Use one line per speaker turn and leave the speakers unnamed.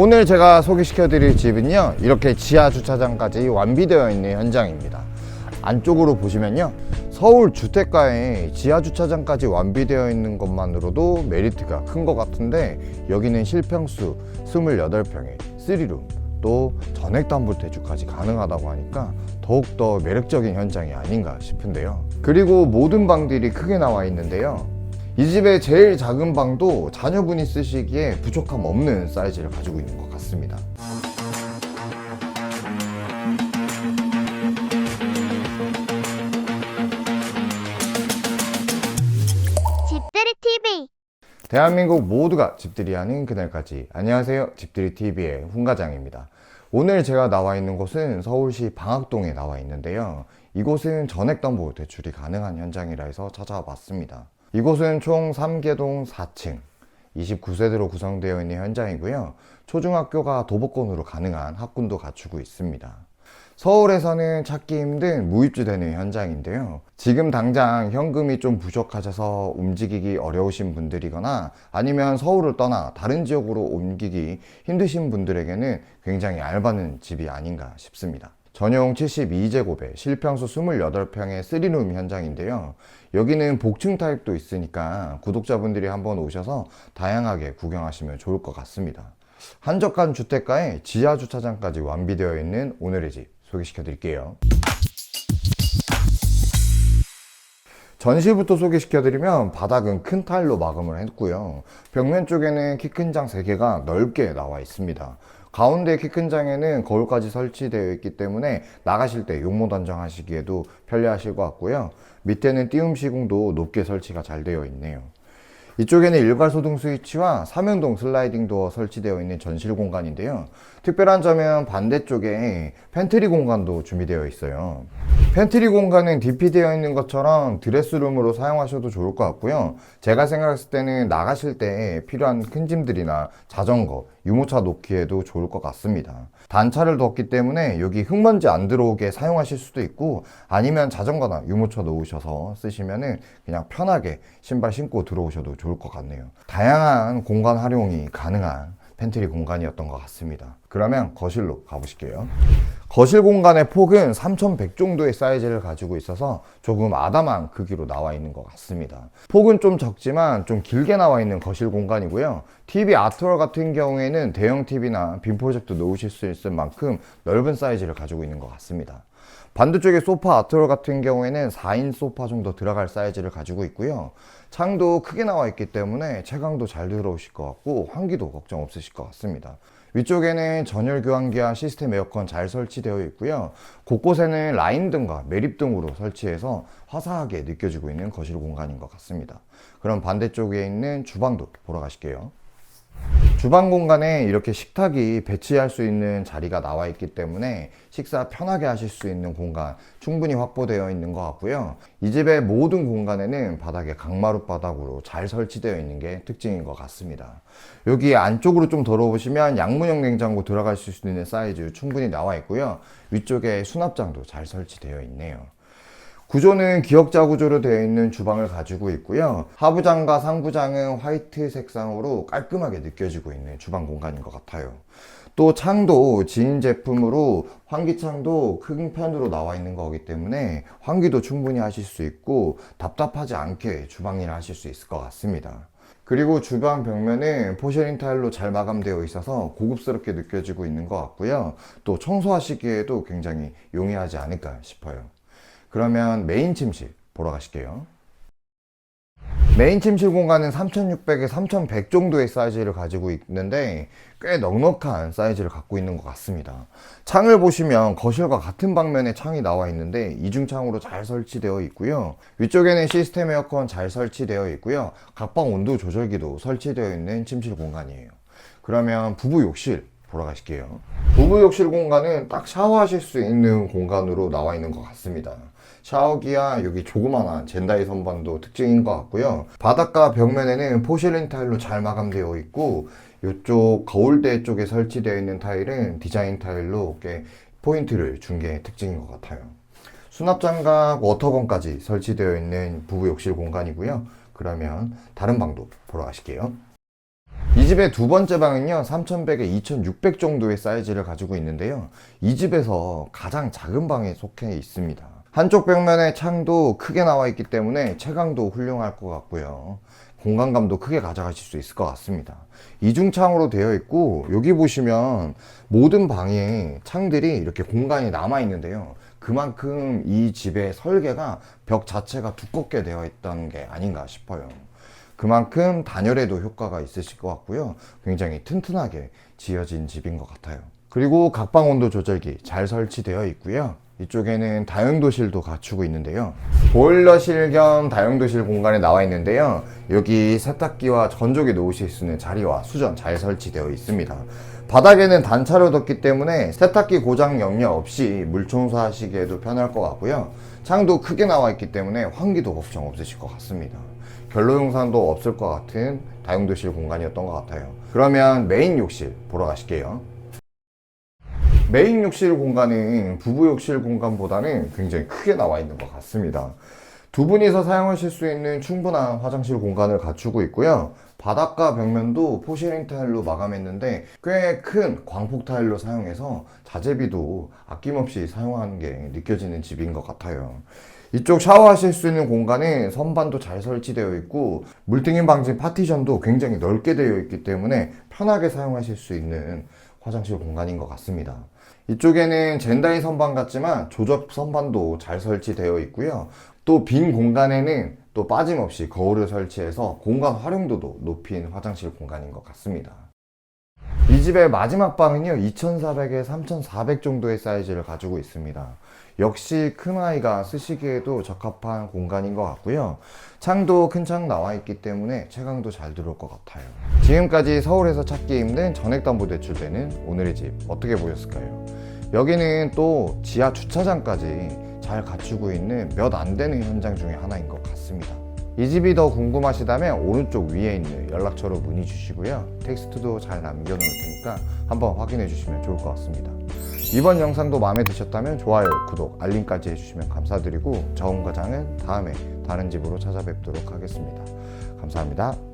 오늘 제가 소개시켜 드릴 집은요 이렇게 지하 주차장까지 완비되어 있는 현장입니다. 안쪽으로 보시면요 서울 주택가에 지하 주차장까지 완비되어 있는 것만으로도 메리트가 큰 것 같은데 여기는 실평수 28평에 3룸 또 전액담보대출까지 가능하다고 하니까 더욱더 매력적인 현장이 아닌가 싶은데요. 그리고 모든 방들이 크게 나와 있는데요 이 집의 제일 작은 방도 자녀분이 쓰시기에 부족함 없는 사이즈를 가지고 있는 것 같습니다.
집들이 TV
대한민국 모두가 집들이 하는 그날까지 안녕하세요. 집들이 TV의 훈과장입니다. 오늘 제가 나와 있는 곳은 서울시 방학동에 나와 있는데요. 이곳은 전액담보 대출이 가능한 현장이라 해서 찾아와 봤습니다 이곳은 총 3개동 4층 29세대로 구성되어 있는 현장이고요 초중학교가 도보권으로 가능한 학군도 갖추고 있습니다 서울에서는 찾기 힘든 무입주 되는 현장인데요. 지금 당장 현금이 좀 부족하셔서 움직이기 어려우신 분들이거나 아니면 서울을 떠나 다른 지역으로 옮기기 힘드신 분들에게는 굉장히 얇아는 집이 아닌가 싶습니다. 전용 72제곱에 실평수 28평의 3룸 현장인데요. 여기는 복층 타입도 있으니까 구독자분들이 한번 오셔서 다양하게 구경하시면 좋을 것 같습니다. 한적한 주택가에 지하 주차장까지 완비되어 있는 오늘의 집 소개시켜 드릴게요. 전시부터 소개시켜 드리면 바닥은 큰 타일로 마감을 했고요. 벽면 쪽에는 키 큰 장 3개가 넓게 나와 있습니다. 가운데 키 큰 장에는 거울까지 설치되어 있기 때문에 나가실 때 용모 단정하시기에도 편리하실 것 같고요. 밑에는 띄움 시공도 높게 설치가 잘 되어 있네요. 이쪽에는 일괄 소등 스위치와 삼연동 슬라이딩 도어 설치되어 있는 전실 공간인데요. 특별한 점은 반대쪽에 팬트리 공간도 준비되어 있어요. 팬트리 공간은 DP 되어 있는 것처럼 드레스룸으로 사용하셔도 좋을 것 같고요. 제가 생각했을 때는 나가실 때 필요한 큰 짐들이나 자전거, 유모차 놓기에도 좋을 것 같습니다. 단차를 뒀기 때문에 여기 흙먼지 안 들어오게 사용하실 수도 있고 아니면 자전거나 유모차 놓으셔서 쓰시면은 그냥 편하게 신발 신고 들어오셔도 좋을 것 같네요. 다양한 공간 활용이 가능한 팬트리 공간이었던 것 같습니다. 그러면 거실로 가보실게요. 거실 공간의 폭은 3100 정도의 사이즈를 가지고 있어서 조금 아담한 크기로 나와 있는 것 같습니다. 폭은 좀 적지만 좀 길게 나와 있는 거실 공간이고요. TV 아트월 같은 경우에는 대형 TV나 빔 프로젝트 놓으실 수 있을 만큼 넓은 사이즈를 가지고 있는 것 같습니다. 반대쪽에 소파 아트월 같은 경우에는 4인 소파 정도 들어갈 사이즈를 가지고 있고요. 창도 크게 나와 있기 때문에 채광도 잘 들어오실 것 같고 환기도 걱정 없으실 것 같습니다. 위쪽에는 전열 교환기와 시스템 에어컨 잘 설치되어 있고요. 곳곳에는 라인 등과 매립 등으로 설치해서 화사하게 느껴지고 있는 거실 공간인 것 같습니다. 그럼 반대쪽에 있는 주방도 보러 가실게요. 주방 공간에 이렇게 식탁이 배치할 수 있는 자리가 나와 있기 때문에 식사 편하게 하실 수 있는 공간 충분히 확보되어 있는 것 같고요. 이 집의 모든 공간에는 바닥에 강마루 바닥으로 잘 설치되어 있는 게 특징인 것 같습니다. 여기 안쪽으로 좀 들어보시면 양문형 냉장고 들어갈 수 있는 사이즈 충분히 나와 있고요. 위쪽에 수납장도 잘 설치되어 있네요. 구조는 기역자 구조로 되어 있는 주방을 가지고 있고요. 하부장과 상부장은 화이트 색상으로 깔끔하게 느껴지고 있는 주방 공간인 것 같아요. 또 창도 지인 제품으로 환기창도 큰 편으로 나와 있는 거기 때문에 환기도 충분히 하실 수 있고 답답하지 않게 주방 일을 하실 수 있을 것 같습니다. 그리고 주방 벽면은 포셔린 타일로 잘 마감되어 있어서 고급스럽게 느껴지고 있는 것 같고요. 또 청소하시기에도 굉장히 용이하지 않을까 싶어요. 그러면 메인 침실 보러 가실게요. 메인 침실 공간은 3600에 3100 정도의 사이즈를 가지고 있는데 꽤 넉넉한 사이즈를 갖고 있는 것 같습니다. 창을 보시면 거실과 같은 방면에 창이 나와 있는데 이중창으로 잘 설치되어 있고요. 위쪽에는 시스템 에어컨 잘 설치되어 있고요. 각방 온도 조절기도 설치되어 있는 침실 공간이에요. 그러면 부부 욕실 보러 가실게요. 부부 욕실 공간은 딱 샤워하실 수 있는 공간으로 나와 있는 것 같습니다. 샤워기와 여기 조그만한 젠다이 선반도 특징인 것 같고요. 바닥과 벽면에는 포실린 타일로 잘 마감되어 있고 이쪽 거울대 쪽에 설치되어 있는 타일은 디자인 타일로 꽤 포인트를 준 게 특징인 것 같아요. 수납장과 워터건까지 설치되어 있는 부부 욕실 공간이고요. 그러면 다른 방도 보러 가실게요. 이 집의 두 번째 방은요 3100에 2600 정도의 사이즈를 가지고 있는데요. 이 집에서 가장 작은 방에 속해 있습니다. 한쪽 벽면에 창도 크게 나와 있기 때문에 채광도 훌륭할 것 같고요. 공간감도 크게 가져가실 수 있을 것 같습니다. 이중창으로 되어 있고 여기 보시면 모든 방에 창들이 이렇게 공간이 남아 있는데요. 그만큼 이 집의 설계가 벽 자체가 두껍게 되어 있다는 게 아닌가 싶어요 그만큼 단열에도 효과가 있으실 것 같고요. 굉장히 튼튼하게 지어진 집인 것 같아요. 그리고 각방 온도 조절기 잘 설치되어 있고요. 이쪽에는 다용도실도 갖추고 있는데요. 보일러실 겸 다용도실 공간에 나와 있는데요. 여기 세탁기와 건조기 놓으실 수 있는 자리와 수전 잘 설치되어 있습니다. 바닥에는 단차로 뒀기 때문에 세탁기 고장 염려 없이 물 청소하시기에도 편할 것 같고요. 창도 크게 나와 있기 때문에 환기도 걱정 없으실 것 같습니다. 결로 용산도 없을 것 같은 다용도실 공간이었던 것 같아요. 그러면 메인 욕실 보러 가실게요. 메인 욕실 공간은 부부 욕실 공간보다는 굉장히 크게 나와 있는 것 같습니다. 두 분이서 사용하실 수 있는 충분한 화장실 공간을 갖추고 있고요. 바닥과 벽면도 포시린 타일로 마감했는데 꽤 큰 광폭 타일로 사용해서 자재비도 아낌없이 사용하는 게 느껴지는 집인 것 같아요. 이쪽 샤워하실 수 있는 공간에 선반도 잘 설치되어 있고 물등임 방지 파티션도 굉장히 넓게 되어 있기 때문에 편하게 사용하실 수 있는 화장실 공간인 것 같습니다. 이쪽에는 젠다이 선반 같지만 조접 선반도 잘 설치되어 있고요. 또 빈 공간에는 또 빠짐없이 거울을 설치해서 공간 활용도도 높인 화장실 공간인 것 같습니다. 이 집의 마지막 방은요 2400에 3400 정도의 사이즈를 가지고 있습니다 역시 큰아이가 쓰시기에도 적합한 공간인 것 같고요 창도 큰 창 나와 있기 때문에 채광도 잘 들어올 것 같아요 지금까지 서울에서 찾기 힘든 전액담보대출되는 오늘의 집 어떻게 보였을까요? 여기는 또 지하 주차장까지 잘 갖추고 있는 몇 안 되는 현장 중에 하나인 것 같습니다 이 집이 더 궁금하시다면 오른쪽 위에 있는 연락처로 문의 주시고요. 텍스트도 잘 남겨놓을 테니까 한번 확인해 주시면 좋을 것 같습니다. 이번 영상도 마음에 드셨다면 좋아요, 구독, 알림까지 해주시면 감사드리고 저음 과장은 다음에 다른 집으로 찾아뵙도록 하겠습니다. 감사합니다.